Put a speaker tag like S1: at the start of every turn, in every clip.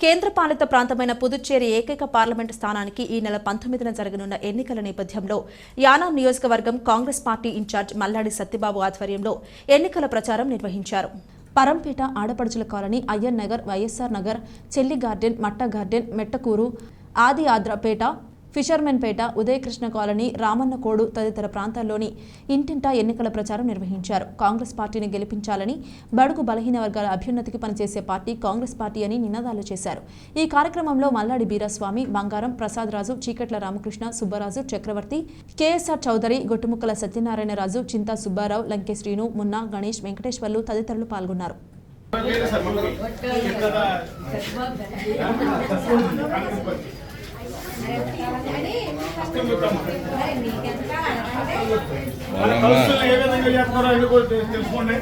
S1: కేంద్రపాలిత ప్రాంతమైన పుదుచ్చేరి ఏకైక పార్లమెంటు స్థానానికి ఈ నెల పంతొమ్మిదిన జరగనున్న ఎన్నికల నేపథ్యంలో యానాం నియోజకవర్గం Congress party in charge Malladi Satyababu ఆధ్వర్యంలో ఎన్నికల ప్రచారం నిర్వహించారు. పరంపేట ఆడపడుచుల కాలనీ అయ్యన్ నగర్ వైఎస్ఆర్ నగర్ చెల్లి గార్డెన్ మట్ట గార్డెన్ మెట్టకూరు ఆది ఆద్రపేట ఫిషర్మెన్ పేట ఉదయకృష్ణ కాలనీ రామన్నకోడు తదితర ప్రాంతాల్లోని ఇంటింటా ఎన్నికల ప్రచారం నిర్వహించారు. కాంగ్రెస్ పార్టీని గెలిపించాలని బడుగు బలహీన వర్గాల అభ్యున్నతికి పనిచేసే పార్టీ కాంగ్రెస్ పార్టీ అని నినాదాలు చేశారు. ఈ కార్యక్రమంలో Malladi Beeraswami Bangaram Prasadaraju Cheekatla Ramakrishna Subbaraju Chakravarthi K S R Chowdary Gottumukkala Satyanarayanaraju Chinta Subbarao Lanke Srinu Munna Ganesh Venkateswarlu తదితరులు పాల్గొన్నారు.
S2: ఏ విధంగా చేస్తున్నారో అది కూడా తెలుసుకోండి.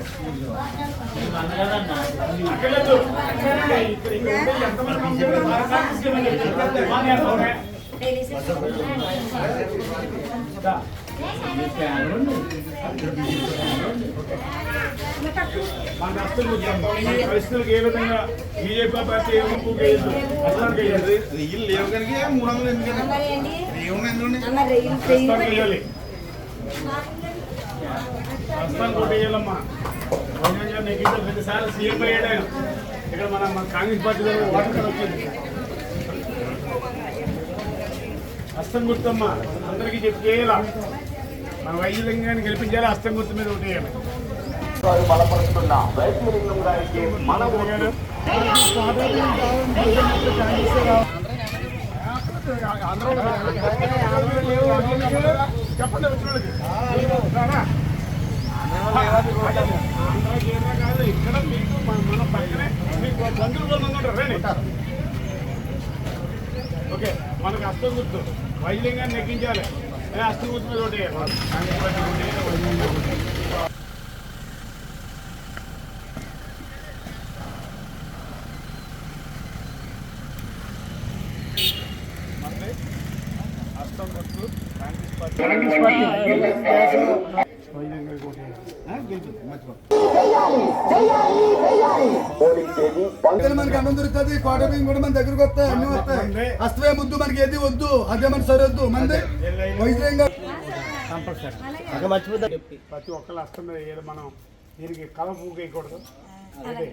S2: ఎంతమంది మన కాంగ్రెస్కి పరిస్థితులకు ఏ విధంగా బీజేపీ పార్టీ ఏమో అసలు
S3: లేవు కనుక మూడు వందలు ఎందుకండి ఏమున్నా
S2: ప్రస్తుతానికి ఒకటి వేయాలమ్మా నీకు ఇంకా సీఎం అయ్యాడు ఆయన ఇక్కడ మన మన కాంగ్రెస్ పార్టీలో ఓటర్ కార్డు వచ్చింది హస్తం గుర్తమ్మా అందరికీ చెప్పి చేయాలా మన వైద్యులంగా గెలిపించాలి హస్తం గుర్తు మీద ఒకటి వేయాలి
S4: వారు బలపరుస్తున్న వైద్యలింగం గారికి మన ఓటు
S2: చెప్పండి వచ్చిన వాళ్ళకి. రారా. ఆంధ్రాకి ఏదో కాదు, ఇక్కడ మీకు మన- మన పక్కనే మీకు బంధువులు కూడా ఉన్నారు, రండి. ఓకే మనకు అస్తం గుర్తు వైద్యంగాన్ని నెగ్గించాలి ఏ అస్తం గుర్తు మీద ఒకటి కాంగ్రెస్ పార్టీ ఒకటి, వైద్యం మీద ఒకటి. మనది అస్తం గుర్తు కాంగ్రెస్ పార్టీ కాంగ్రెస్ పార్టీ వైద్యంగా ఒకటి. ఆ, గెలుపు. మర్చిపో.
S4: పోలింగ్ తేదీ
S5: ఇక్కడ మనకి అన్నం దొరుకుతుంది కోట బియ్యం కూడా మన దగ్గరకు వస్తాయి అన్ని వస్తాయి. అస్తవే ముద్దు మనకి ఏది వద్దు అదే మన సరొద్దు మంది. వైద్యంగా
S2: కంపల్సరీ. ప్రతి ఒక్కరు అస్తం మనం దీనికి కలప వేయకూడదు. అదే.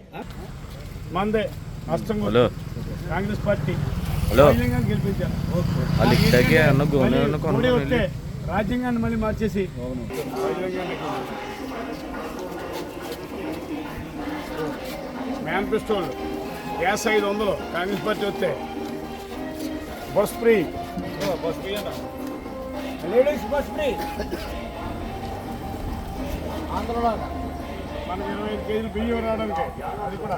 S2: మందే. అస్తం. కాంగ్రెస్ పార్టీ.
S6: హలో. వాళ్ళు ఇక్కడికే అన్న గోనె కొనుక్కొని.
S2: రాజ్యాంగాన్ని మళ్ళీ మార్చేసి. మేనిఫెస్టోలు గ్యాస్ ఐదు వందలు. కాంగ్రెస్ పార్టీ వస్తే. Bus free. Bus free ladies bus free. ఆంధ్రలో మనకి ఇరవై ఐదు కేజీలు బియ్యం రావడానికి. అది కూడా.